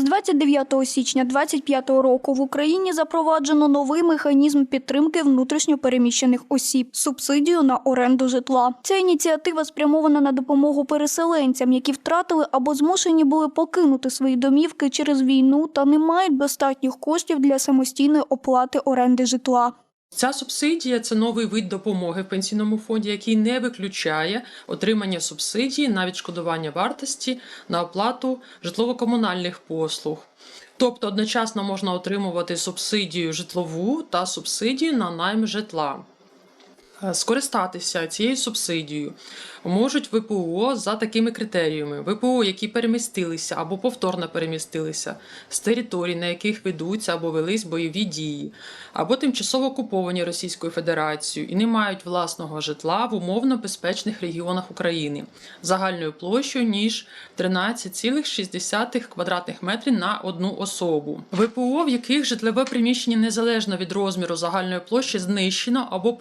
З 29 січня 2025 року в Україні запроваджено новий механізм підтримки внутрішньо переміщених осіб субсидію на оренду житла. Ця ініціатива спрямована на допомогу переселенцям, які втратили або змушені були покинути свої домівки через війну та не мають достатніх коштів для самостійної оплати оренди житла. Ця субсидія це новий вид допомоги в пенсійному фонді, який не виключає отримання субсидії на відшкодування вартості на оплату житлово-комунальних послуг. Тобто одночасно можна отримувати субсидію житлову та субсидію на найм житла. Е, Скористатися цією субсидією. Можуть ВПО за такими критеріями: ВПО, які перемістилися або повторно перемістилися з територій, на яких ведуться або велись бойові дії, або тимчасово окуповані Російською Федерацією і не мають власного житла в умовно безпечних регіонах України загальною площею ніж 13,6 квадратних метрів на одну особу. ВПО, в яких житлове приміщення незалежно від розміру загальної площі знищено або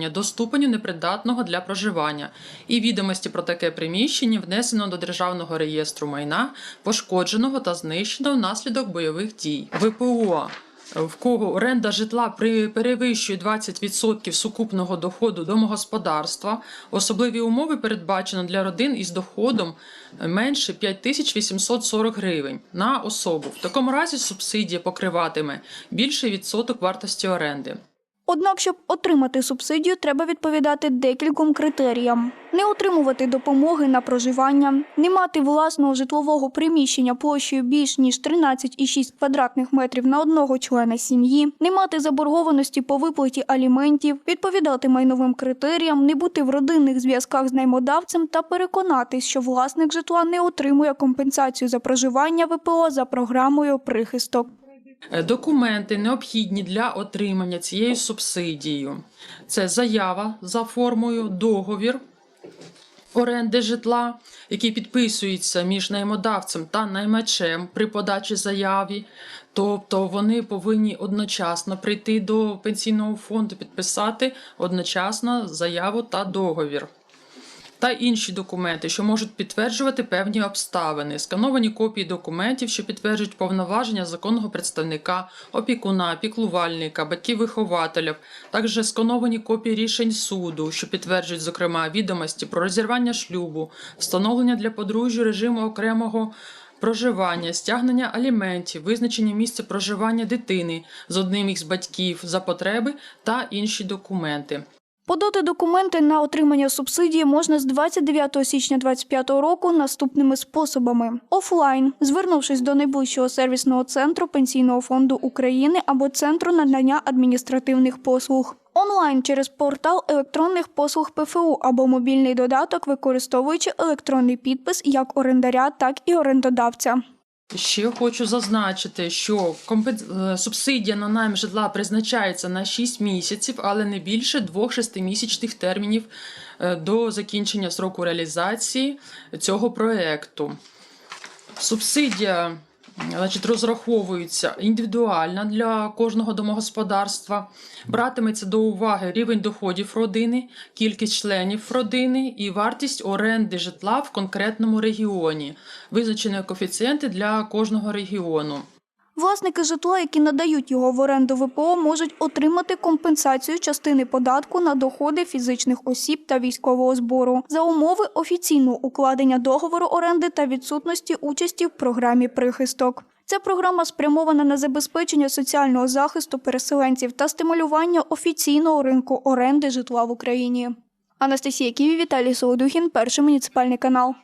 пошкодження до ступеню непридатного для проживання, і відомості про таке приміщення внесено до державного реєстру майна, пошкодженого та знищеного внаслідок бойових дій. ВПО в кого оренда житла при перевищує 20% сукупного доходу домогосподарства, особливі умови передбачено для родин із доходом менше 5840 гривень на особу. В такому разі субсидія покриватиме більший відсоток вартості оренди. Однак, щоб отримати субсидію, треба відповідати декільком критеріям: не отримувати допомоги на проживання, не мати власного житлового приміщення площею більш ніж 13,6 квадратних метрів на одного члена сім'ї, не мати заборгованості по виплаті аліментів, відповідати майновим критеріям, не бути в родинних зв'язках з наймодавцем та переконатись, що власник житла не отримує компенсацію за проживання ВПО за програмою прихисток. Е, Документи необхідні для отримання цієї субсидії. Це заява за формою, договір оренди житла, який підписується між наймодавцем та наймачем при подачі заяві. Тобто вони повинні одночасно прийти до пенсійного фонду, підписати одночасно заяву та договір. Та інші документи, що можуть підтверджувати певні обставини, скановані копії документів, що підтверджують повноваження законного представника, опікуна, піклувальника, батьків-вихователів, також скановані копії рішень суду, що підтверджують, зокрема, відомості про розірвання шлюбу, встановлення для подружжя режиму окремого. Проживання, стягнення аліментів, визначення місця проживання дитини з одним із батьків за потреби та інші документи. Подати документи на отримання субсидії можна з 29 січня 2025 року наступними способами: офлайн, звернувшись до найближчого сервісного центру Пенсійного фонду України або центру надання адміністративних послуг. Онлайн через портал електронних послуг ПФУ або мобільний додаток, використовуючи електронний підпис як орендаря, так і орендодавця. Ще хочу зазначити, що е, субсидія на найм житла призначається на 6 місяців, але не більше двох шестимісячних термінів е, до закінчення сроку реалізації цього проєкту. Субсидія значить, розраховується індивідуально для кожного домогосподарства. Братиметься до уваги рівень доходів родини, кількість членів родини і вартість оренди житла в конкретному регіоні, визначені коефіцієнти для кожного регіону. Власники житла, які надають його в оренду ВПО, можуть отримати компенсацію частини податку на доходи фізичних осіб та військового збору за умови офіційного укладення договору оренди та відсутності участі в програмі прихисток. Ця програма спрямована на забезпечення соціального захисту переселенців та стимулювання офіційного ринку оренди житла в Україні. Анастасія Ківі, Віталій Солодухін, перший муніципальний канал.